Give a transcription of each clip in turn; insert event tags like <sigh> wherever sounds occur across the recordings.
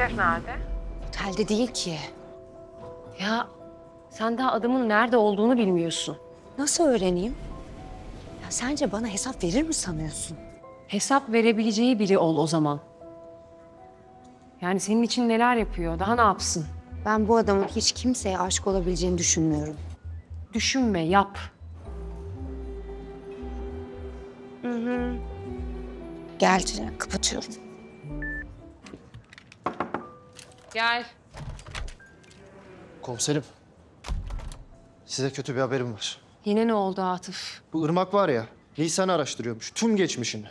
Eşref nerede? Otelde değil ki. Ya sen daha adamın nerede olduğunu bilmiyorsun. Nasıl öğreneyim? Ya sence bana hesap verir mi sanıyorsun? Hesap verebileceği biri ol o zaman. Yani senin için neler yapıyor, daha ne yapsın? Ben bu adamın hiç kimseye aşık olabileceğini düşünmüyorum. Düşünme, yap. Gel Ceren, kapatıyorum. Gel. Komiserim. Size kötü bir haberim var. Yine ne oldu Atıf? Bu Irmak var ya, Nisan'ı araştırıyormuş. Tüm geçmişini.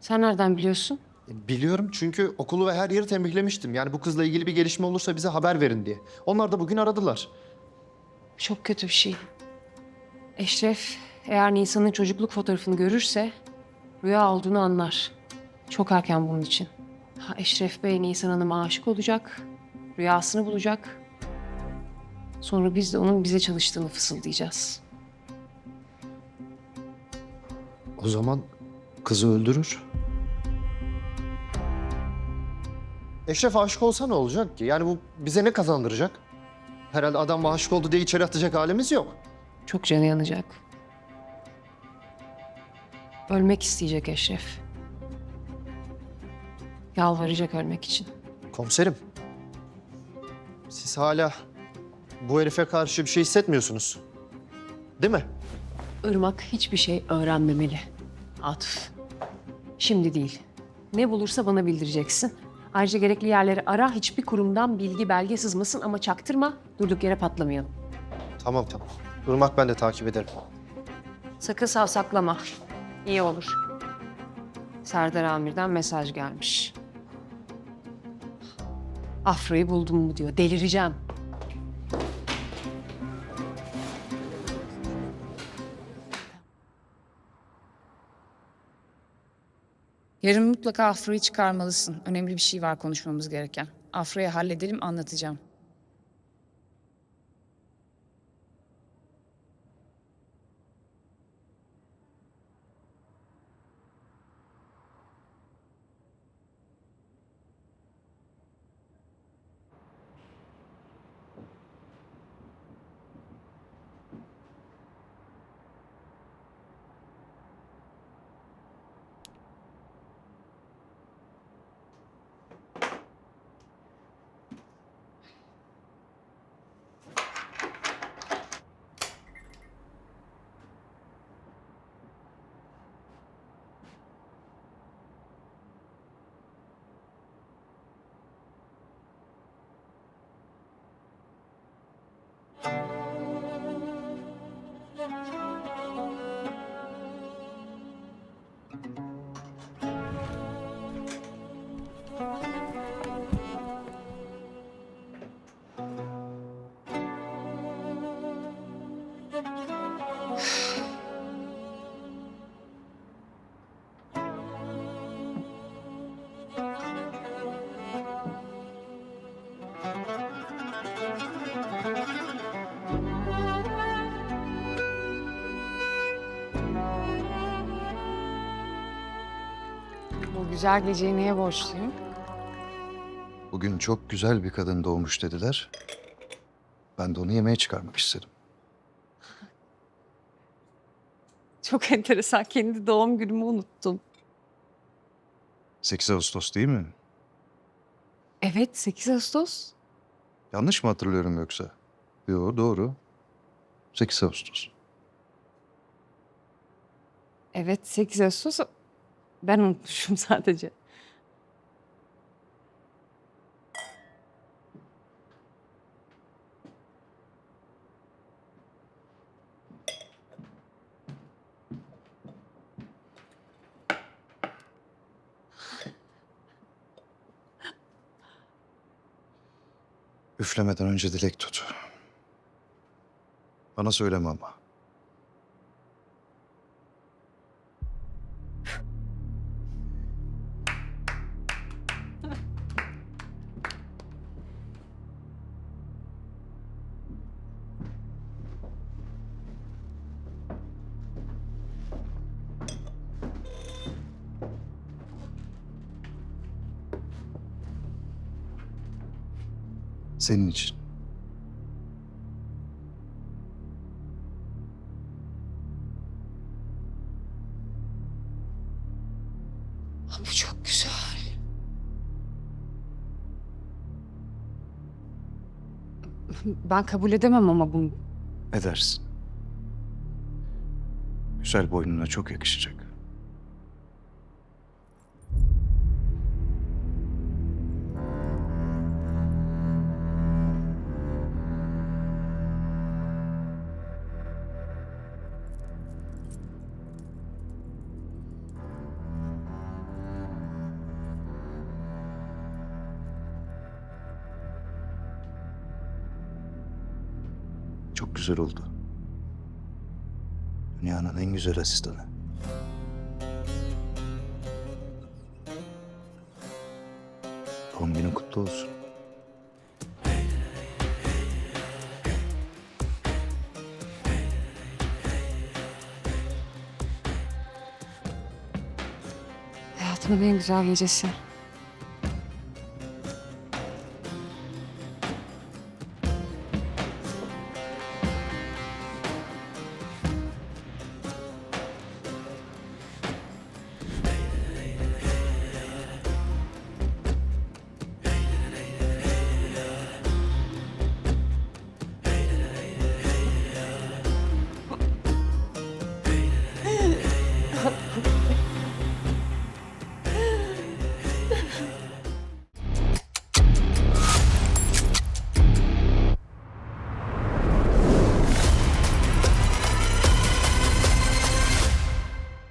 Sen nereden biliyorsun? E, Biliyorum çünkü okulu ve her yeri tembihlemiştim. Yani bu kızla ilgili bir gelişme olursa bize haber verin diye. Onlar da bugün aradılar. Çok kötü bir şey. Eşref eğer Nisan'ın çocukluk fotoğrafını görürse rüya olduğunu anlar. Çok erken bunun için. Eşref Bey Nisan Hanım'a aşık olacak. Rüyasını bulacak. Sonra biz de onun bize çalıştığını fısıldayacağız. O zaman kızı öldürür. Eşref aşık olsa ne olacak ki? Yani bu bize ne kazandıracak? Herhalde adam aşık oldu diye içeri atacak halimiz yok. Çok canı yanacak. Ölmek isteyecek Eşref. Yalvaracak ölmek için. Komiserim. Siz hala bu herife karşı bir şey hissetmiyorsunuz. Değil mi? Irmak hiçbir şey öğrenmemeli. Atıf. Şimdi değil. Ne bulursa bana bildireceksin. Ayrıca gerekli yerleri ara. Hiçbir kurumdan bilgi belge sızmasın ama çaktırma. Durduk yere patlamayalım. Tamam tamam. Irmak ben de takip ederim. Sakın savsaklama. İyi olur. Serdar Amir'den mesaj gelmiş. Afra'yı buldum mu diyor. Delireceğim. Yarın mutlaka Afra'yı çıkarmalısın. Önemli bir şey var konuşmamız gereken. Afra'yı halledelim anlatacağım. Bu güzel geceyi neye borçluyum? Bugün çok güzel bir kadın doğmuş dediler. Ben de onu yemeğe çıkarmak istedim. Çok enteresan. Kendi doğum günümü unuttum. 8 Ağustos değil mi? Evet 8 Ağustos. Yanlış mı hatırlıyorum yoksa? Yo doğru. 8 Ağustos. Evet 8 Ağustos. Ben unutmuşum <laughs> sadece. Üflemeden önce dilek tut. Bana söyleme ama. Senin için. Bu çok güzel. Ben kabul edemem ama bunu. Edersin. Güzel boynuna çok yakışacak. Çok güzel oldu. Dünyanın en güzel asistanı. Doğum günün kutlu olsun. Hayatımın en güzel gecesi.